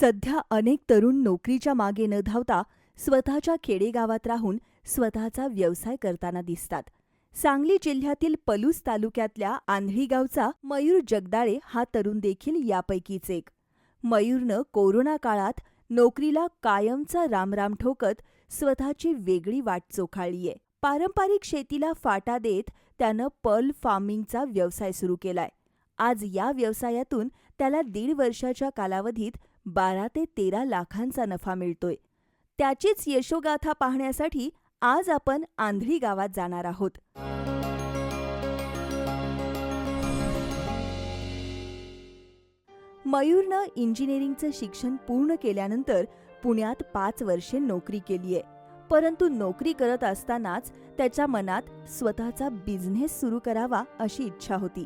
सध्या अनेक तरुण नोकरीच्या मागे न धावता स्वतःच्या खेडेगावात राहून स्वतःचा व्यवसाय करताना दिसतात. सांगली जिल्ह्यातील पलूस तालुक्यातल्या आंधळी गावचा मयूर जगदाळे हा तरुण देखील यापैकीच एक. मयूरनं कोरोना काळात नोकरीला कायमचा रामराम ठोकत स्वतःची वेगळी वाट चोखाळलीये. पारंपरिक शेतीला फाटा देत त्यानं पर्ल फार्मिंगचा व्यवसाय सुरू केलाय. आज या व्यवसायातून त्याला दीड वर्षाच्या कालावधीत बारा ते तेरा लाखांचा नफा मिळतोय. त्याचीच यशोगाथा पाहण्यासाठी आज आपण आंधळी गावात जाणार आहोत. मयूरनं इंजिनिअरिंगचं शिक्षण पूर्ण केल्यानंतर पुण्यात पाच वर्षे नोकरी केलीय परंतु नोकरी करत असतानाच त्याच्या मनात स्वतःचा बिझनेस सुरू करावा अशी इच्छा होती.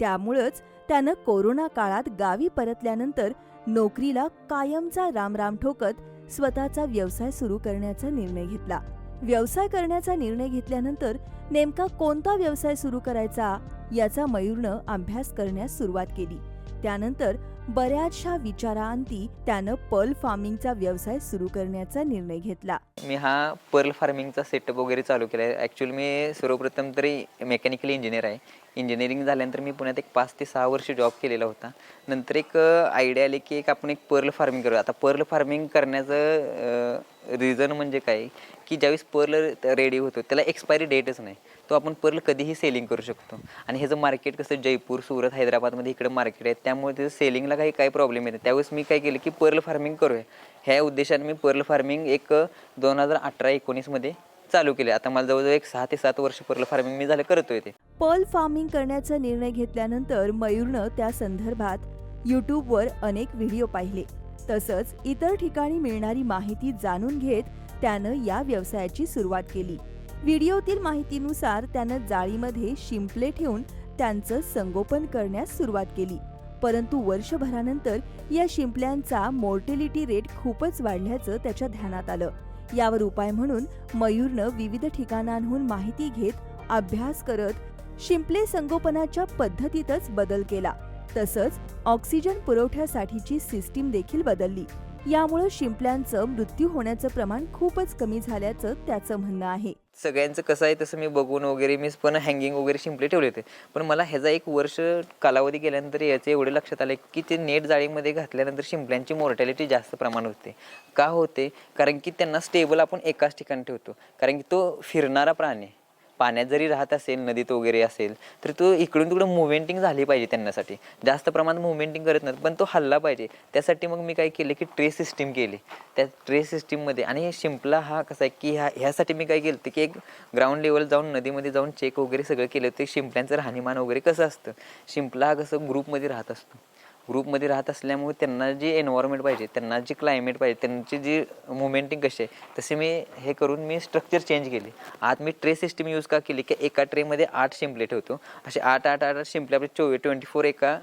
त्यामुळंच त्यानं कोरोना काळात गावी परतल्यानंतर नोकरीला कायमचा रामराम ठोकत स्वतःचा व्यवसाय सुरू करण्याचा निर्णय घेतला. व्यवसाय करण्याचा निर्णय घेतल्यानंतर नेमका कोणता व्यवसाय सुरू करायचा याचा मयूरनं अभ्यास करण्यास सुरुवात केली. त्यानंतर बऱ्याचशा विचारांती त्यानं पर्ल फार्मिंगचा व्यवसाय सुरू करण्याचा निर्णय घेतला. मी हा पर्ल फार्मिंगचा सेटअप वगैरे चालू केला आहे ॲक्च्युली मी सर्वप्रथम तरी मेकॅनिकल इंजिनियर आहे. इंजिनिअरिंग झाल्यानंतर मी पुण्यात एक पाच ते सहा वर्ष जॉब केलेला होता. नंतर एक आयडिया आली की एक आपण एक पर्ल फार्मिंग करूया. आता पर्ल फार्मिंग करण्याचं रिझन म्हणजे काय? की ज्यावेळेस पर्ल रेडी होतो त्याला एक्सपायरी डेटच नाही. तो आपण पर्ल कधीही सेलिंग करू शकतो. आणि ह्याचं मार्केट कसं जयपूर सुरत हैदराबादमध्ये इकडं मार्केट आहे त्यामुळे त्याचं सेलिंगला काही काही प्रॉब्लेम येते त्यावेळेस मी काय केलं की पर्ल फार्मिंग करूया. ह्या उद्देशाने मी पर्ल फार्मिंग एक दोन हजार अठरा एकोणीसमध्ये चालू केले आता मला जवळजवळ एक सहा ते सात वर्ष पर्ल फार्मिंग मी झालं करतोय ते. पर्ल फार्मिंग करण्याचा निर्णय घेतल्यानंतर मयूरनं त्या संदर्भात यूट्यूबवर अनेक व्हिडिओ पाहिले. तसंच इतर ठिकाणी मिळणारी माहिती जाणून घेत त्यानं या व्यवसायाची सुरुवात केली. व्हिडिओतील माहितीनुसार त्यानं जाळीमध्ये शिंपले ठेवून त्यांचं संगोपन करण्यास सुरुवात केली. परंतु वर्षभरानंतर या शिंपल्यांचा मोर्टेलिटी रेट खूपच वाढल्याचं त्याच्या ध्यानात आलं. यावर उपाय म्हणून मयूरनं विविध ठिकाणांहून माहिती घेत अभ्यास करत शिंपले संगोपनाच्या पद्धतीतच बदल केला. तसंच ऑक्सिजन पुरवठ्यासाठीची सिस्टीम देखील बदलली. यामुळं शिंपल्यांचं मृत्यू होण्याचं प्रमाण खूपच कमी झाल्याचं त्याचं म्हणणं आहे. सगळ्यांचं कसं आहे तसं मी बघून वगैरे मी पण हँगिंग वगैरे शिंपले ठेवले होते. पण मला ह्याचा एक वर्ष कालावधी गेल्यानंतर याचं एवढं लक्षात आलं की ते नेट जाळीमध्ये घातल्यानंतर शिंपल्यांची मोर्टॅलिटी जास्त प्रमाण होते. का होते? कारण की त्यांना स्टेबल आपण एकाच ठिकाणी ठेवतो. कारण की तो फिरणारा प्राणी आहे. पाण्यात जरी राहत असेल नदीत वगैरे असेल तर तो इकडून तिकडून मुवमेंटिंग झाली पाहिजे त्यांच्यासाठी. जास्त प्रमाणात मुवमेंटिंग करत नाही पण तो हल्ला पाहिजे. त्यासाठी मग मी काय केलं की ट्रे सिस्टीम केली. त्या ट्रे सिस्टीममध्ये आणि शिंपला हा कसा आहे की ह्या ह्यासाठी मी काय केलं की एक ग्राउंड लेवल जाऊन नदीमध्ये जाऊन चेक वगैरे सगळं केलं ते शिंपल्यांचं राहणीमान वगैरे कसं असतं? शिंपला हा कसं ग्रुपमध्ये राहत असतो. ग्रुपमध्ये राहत असल्यामुळे त्यांना जी एन्व्हायरमेंट पाहिजे त्यांना जी क्लायमेट पाहिजे त्यांची जी मुवमेंटिंग कशी आहे तसे मी हे करून मी स्ट्रक्चर चेंज केले. आत मी ट्रे सिस्टीम यूज का केली की एका ट्रेमध्ये आठ शिंपले ठेवतो असे आठ आठ आठ आठ शिंपले आपले चोवीस ट्वेंटी फोर एका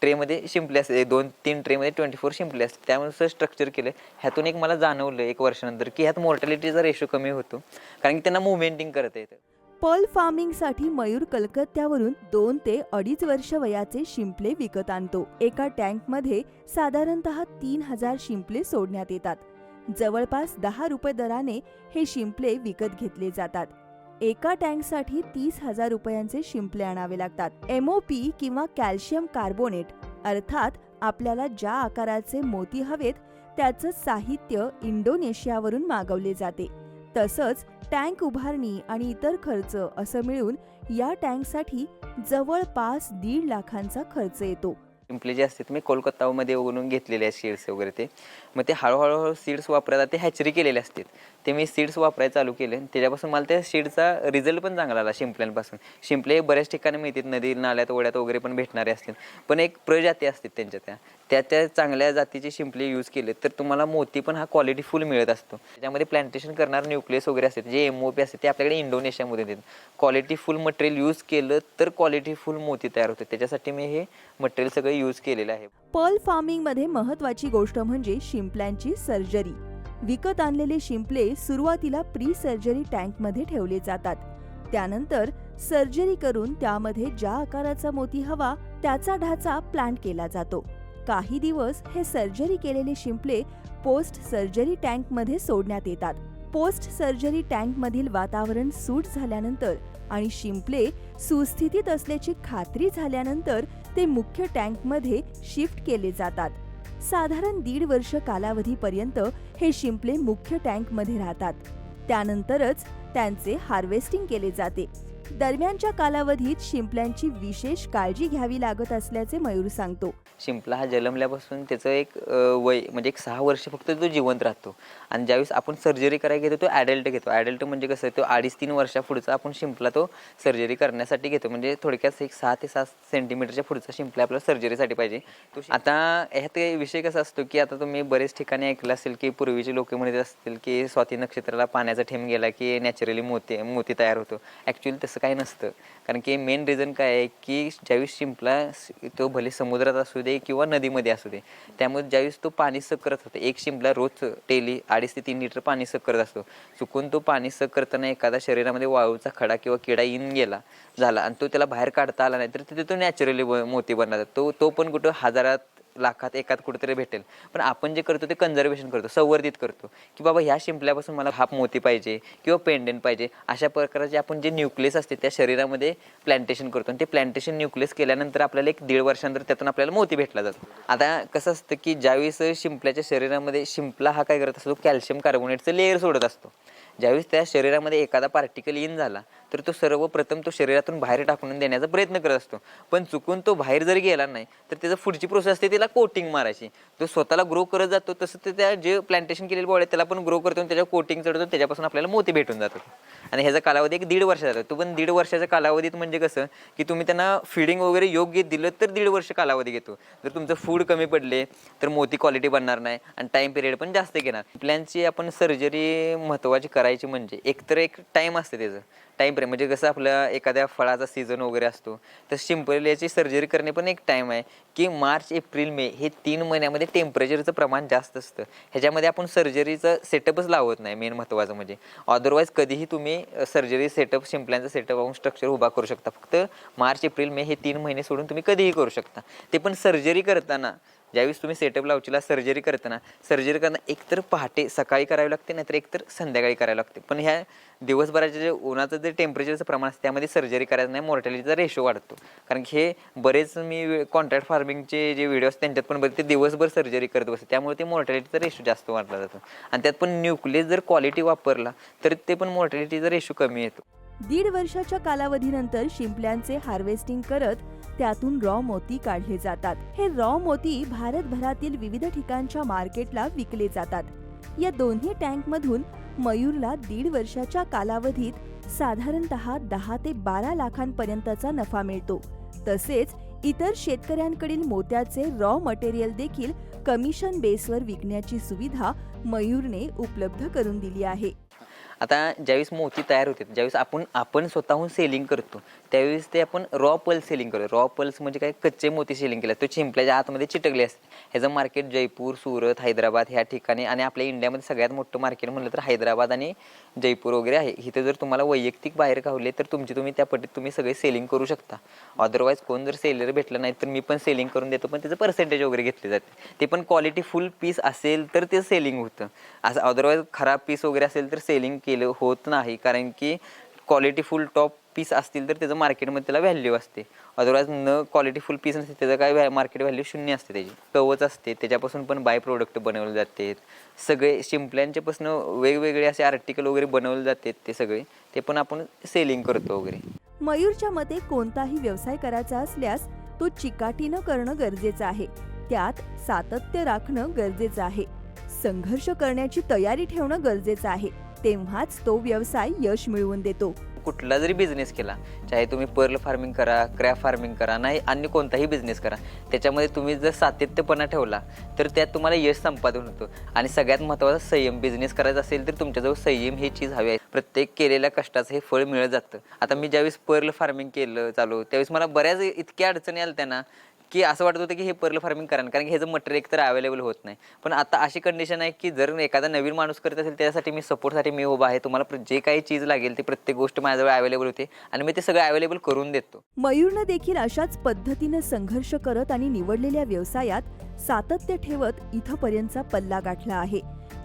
ट्रेमध्ये शिंपले असते. दोन तीन ट्रेमध्ये ट्वेंटी फोर शिंपले असते. त्यानुसार स्ट्रक्चर केलं. ह्यातून एक मला जाणवलं एक वर्षानंतर की ह्यात मोर्टॅलिटीचा रेशो कमी होतो. कारण की त्यांना मुवमेंटिंग करता येतं. पर्ल फार्मिंगसाठी मयूर कलकत्त्यावरून दोन ते अडीच वर्ष वयाचे शिंपले विकत आणतो. एका टँकमध्ये साधारणतः तीन हजार शिंपले सोडण्यात येतात. जवळपास दहा रुपये दराने हे शिंपले विकत घेतले जातात. एका टँकसाठी तीस हजार रुपयांचे शिंपले आणावे लागतात. एमओपी किंवा कॅल्शियम कार्बोनेट अर्थात आपल्याला ज्या आकाराचे मोती हवेत त्याचं साहित्य इंडोनेशियावरून मागवले जाते. तसंच टँक उभारणी आणि इतर खर्च असं मिळून या टँकसाठी जवळपास दीड लाखांचा खर्च येतो. शिंपले जे असतात मी कोलकातामध्ये उघडून घेतलेले आहेत सीड्स वगैरे ते. मग ते हळूहळू सीड्स वापरायला ते हॅचरी केलेले असतात ते मी सीड्स वापरायला चालू केले. त्याच्यापासून मला त्या सीडचा रिझल्ट पण चांगला आला शिंपल्यांपासून. शिंपले बऱ्याच ठिकाणी मिळतात. नदी नाल्यात ओढ्यात वगैरे पण भेटणारे असतात पण एक प्रजाती असतात त्यांच्या त्या. त्या त्या चांगल्या जातीचे शिंपले यूज केले तर तुम्हाला मोती पण हा क्वालिटी फुल मिळत असतो. त्याच्यामध्ये प्लांटेशन करणार न्यूक्लियस वगैरे असतात जे एम ओ पी असते ते आपल्याकडे इंडोनेशियामध्ये देतात. क्वालिटी फुल मटेरियल यूज केलं तर क्वालिटी फुल मोती तयार होते त्याच्यासाठी मी हे मटेरियल सगळं यूज केलेलं आहे. पर्ल फार्मिंगमध्ये महत्त्वाची महत्वाची गोष्ट म्हणजे शिंपल्यांची सर्जरी विकत आणलेले शिंपले सुरुवातीला प्री सर्जरी टँकमध्ये ठेवले जातात. त्यानंतर सर्जरी करून त्यामध्ये ज्या आकाराचा मोती हवा त्याचा ढाचा प्लांट केला जातो. काही दिवस हे सर्जरी केलेले शिंपले पोस्ट सर्जरी टँकमध्ये सोडण्यात येतात. पोस्ट सर्जरी टँकमधील वातावरण सूट झाल्यानंतर आणि शिंपले सुस्थितीत असल्याची खात्री झाल्यानंतर ते मुख्य टँकमध्ये शिफ्ट केले जातात. साधारण दीड वर्ष कालावधीपर्यंत हे शिंपले मुख्य टँकमध्ये राहतात. त्यानंतरच त्यांचे हार्वेस्टिंग केले जाते. दरम्यानच्या कालावधीत शिंपल्यांची विशेष काळजी घ्यावी लागत असल्याचे मयूर सांगतो. शिंपला हा जन्मल्यापासून त्याचं एक अ, वय म्हणजे एक सहा वर्ष फक्त तो जिवंत राहतो. आणि ज्यावेळेस आपण सर्जरी करायला घेतो तो ॲडल्ट घेतो. ॲडल्ट म्हणजे कसं तो अडीच तीन वर्षा पुढचा आपण शिंपला तो सर्जरी करण्यासाठी घेतो. म्हणजे थोडक्यात एक सहा ते सात सेंटीमीटरच्या पुढचा शिंपला आपल्याला सर्जरीसाठी पाहिजे. तो शि- आता ह्यात विषय कसा असतो की आता तुम्ही बरेच ठिकाणी ऐकलं असेल की पूर्वीचे लोक म्हणत असतील की स्वाती नक्षत्राला पाण्याचा ठेम गेला की नॅचरली मोती मोती तयार होतो. ॲक्च्युली तसं काही नसतं. कारण की मेन रिझन काय आहे की ज्यावेळेस शिंपला तो भले समुद्रात असू दे किंवा नदीमध्ये असू दे त्यामुळे ज्यावेळेस तो पाणी सक करत होतो एक शिंपला रोज डेली अडीच ते तीन लिटर पाणी सक करत असतो. चुकून तो पाणी सक करताना एखादा शरीरामध्ये वाळूचा खडा किंवा किडा येऊन गेला झाला आणि तो त्याला बाहेर काढता आला नाही तर तिथे तो नॅचरली मोती बनला तो तो पण कुठं हजारात लाखात एकात कुठेतरी भेटेल. पण आपण जे करतो ते कन्झर्वेशन करतो संवर्धित करतो. की बाबा ह्या शिंपल्यापासून मला हाफ मोती पाहिजे किंवा पेंडेंट पाहिजे अशा प्रकारचे आपण जे न्यूक्लियस असते त्या शरीरामध्ये प्लांटेशन करतो. आणि ते प्लांटेशन न्यूक्लियस केल्यानंतर आपल्याला एक दीड वर्षानंतर त्यातून आपल्याला मोती भेटला जातो. आता कसं असतं की ज्यावेळेस शिंपल्याच्या शरीरामध्ये शिंपला हा काय करत असतो कॅल्शियम कार्बोनेटचं लेअर सोडत असतो. ज्यावेळेस त्या शरीरामध्ये एखादा पार्टिकल इन झाला तर तो सर्वप्रथम तो शरीरातून बाहेर टाकून देण्याचा प्रयत्न करत असतो. पण चुकून तो बाहेर जर गेला नाही तर त्याचं पुढची प्रोसेस असते त्याला कोटिंग मारायची. तो स्वतःला ग्रो करत जातो तसं ते त्या जे प्लांटेशन केलेलं बॉडी त्याला पण ग्रो करतो आणि त्याच्या कोटिंग चढतो त्याच्यापासून आपल्याला मोती भेटून जातो आणि ह्याचा कालावधी एक दीड वर्षाचा जातो. तो पण दीड वर्षाच्या कालावधीत म्हणजे कसं की तुम्ही त्यांना फिडिंग वगैरे योग्य दिलं तर दीड वर्ष कालावधी घेतो. जर तुमचं फूड कमी पडले तर मोती क्वालिटी बनणार नाही आणि टाईम पिरियड पण जास्त घेणार. प्लॅनची आपण सर्जरी महत्त्वाची करायची म्हणजे एकतर एक टाईम असते त्याचं. टाईम फ्रेम म्हणजे कसं आपलं एखाद्या फळाचा सीझन वगैरे असतो तर सिंपल याची सर्जरी करणे पण एक टाईम आहे. की मार्च एप्रिल मे हे तीन महिन्यामध्ये टेम्परेचरचं प्रमाण जास्त असतं. ह्याच्यामध्ये आपण सर्जरीचं सेटअपच लावत नाही मेन महत्त्वाचं म्हणजे. अदरवाईज कधीही तुम्ही सर्जरी सेटअप शिंपल्यांचा सेटअप आपण स्ट्रक्चर उभा करू शकता. फक्त मार्च एप्रिल मे हे तीन महिने सोडून तुम्ही कधीही करू शकता. ते पण सर्जरी करताना ज्यावेळेस तुम्ही सेटअप लावचीला सर्जरी करताना सर्जरी करताना एकतर पहाटे सकाळी करावी लागते नाहीतर एकतर संध्याकाळी करावी लागते. पण ह्या दिवसभराच्या जे उन्हाचं जे टेम्परेचरचं प्रमाण असतं त्यामध्ये सर्जरी करायचं नाही मॉर्टॅलिटीचा रेशो वाढतो. कारण की हे बरेच मी कॉन्ट्रॅक्ट फार्मिंगचे जे व्हिडिओ असतात त्यांच्यात पण बघते ते दिवसभर सर्जरी करत बसते. त्यामुळे ते मॉर्टॅलिटीचा रेशो जास्त वाढला जातो. आणि त्यात पण न्यूक्लियस जर क्वालिटी वापरला तर ते पण मॉर्टॅलिटीचा रेशो कमी येतो. दीड वर्षाच्या कालावधीनंतर शिंपल्यांचे हार्वेस्टिंग करत त्यातून रॉ मोती काढले जातात. हे रॉ मोती भारतभरातील विविध ठिकाणच्या मार्केटला विकले जातात. या दोन्ही टँकमधून मयूरला दीड वर्षाच्या कालावधीत साधारणतः दहा ते बारा लाखांपर्यंतचा नफा मिळतो. तसेच इतर शेतकऱ्यांकडील मोत्याचे रॉ मटेरियल देखील कमिशन बेसवर विकण्याची सुविधा मयूरने उपलब्ध करून दिली आहे. आता ज्यावेळेस मोती तयार होते ज्यावेळेस आपण आपण स्वतःहून सेलिंग करतो त्यावेळेस ते आपण रॉ पल्स सेलिंग करतो. रॉ पल्स म्हणजे काय? कच्चे मोती सेलिंग केले. तो चिंपल्याच्या आतमध्ये चिटकले असते. ह्याचं मार्केट जयपूर सुरत हैदराबाद ह्या ठिकाणी आणि आपल्या इंडियामध्ये सगळ्यात मोठं मार्केट म्हणलं तर हैदराबाद आणि जयपूर वगैरे आहे. इथे जर तुम्हाला वैयक्तिक बाहेर गावले तर तुमची तुम्ही त्या पट्टीत तुम्ही सगळे सेलिंग करू शकता. अदरवाईज कोण जर सेलर भेटलं नाही तर मी पण सेलिंग करून देतो पण त्याचं पर्सेंटेज वगैरे घेतले जाते. ते पण क्वालिटी फुल पीस असेल तर ते सेलिंग होतं. असं अदरवाईज खराब पीस वगैरे असेल तर सेलिंग केलं होत नाही. कारण की क्वालिटी फुल टॉप पीस असतील तर त्याचं मार्केटमध्ये त्याला व्हॅल्यू असते. अदरवाईज न क्वालिटी फुल पीस नसते त्याचं काय व्हॅ मार्केट व्हॅल्यू शून्य असते त्याची. कवच असते. त्याच्यापासून पण बाय प्रोडक्ट बनवले जाते. सगळे शिंपल्यांच्यापासून वेगवेगळे असे आर्टिकल वगैरे बनवले जाते ते सगळे. ते पण आपण सेलिंग करतो वगैरे. मयूरच्या मते कोणताही व्यवसाय करायचा असल्यास तो चिकाटीनं करणं गरजेचं आहे. त्यात सातत्य राखणं गरजेचं आहे. संघर्ष करण्याची तयारी ठेवणं गरजेचं आहे. तेव्हाच तो व्यवसाय यश मिळवून देतो. कुठला जरी बिझनेस केला चाहे तुम्ही पर्ल फार्मिंग करा क्रॅप फार्मिंग करा नाही अन्य कोणताही बिझनेस करा त्याच्यामध्ये तुम्ही जर सातत्यपणा ठेवला तर त्यात तुम्हाला यश संपादन होतं. आणि सगळ्यात महत्त्वाचा संयम बिझनेस करायचा असेल तर तुमच्याजवळ संयम ही चीज हवी आहे. प्रत्येक केलेल्या कष्टाचं हे फळ मिळत जातं. आता मी ज्यावेळेस पर्ल फार्मिंग केलं चालू त्यावेळेस मला बऱ्याच इतक्या अडचणी आल्या त्यांना की असं वाटत होतं की हे पर्ल फार्मिंग करा कारण की ह्याचं मटेरियल एकतर अवेलेबल होत नाही. पण आता अशी कंडिशन आहे की जर एखादा नवीन माणूस करत असेल त्यासाठी मी सपोर्टसाठी मी उभा आहे. तुम्हाला जे काही चीज लागेल ते प्रत्येक गोष्ट माझ्याजवळ अवेलेबल होते आणि मी ते सगळं अवेलेबल करून देतो. मयूरनं देखील अशाच पद्धतीनं संघर्ष करत आणि निवडलेल्या व्यवसायात सातत्य ठेवत इथंपर्यंतचा पल्ला गाठला आहे.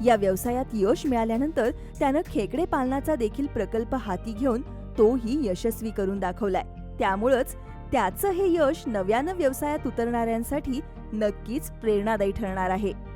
या व्यवसायात यश मिळाल्यानंतर त्यानं खेकडे पालनाचा देखील प्रकल्प हाती घेऊन तोही यशस्वी करून दाखवलाय. त्यामुळंच त्याचं हे यश नव्यानं व्यवसायात उतरणाऱ्यांसाठी नक्कीच प्रेरणादायी ठरणार आहे.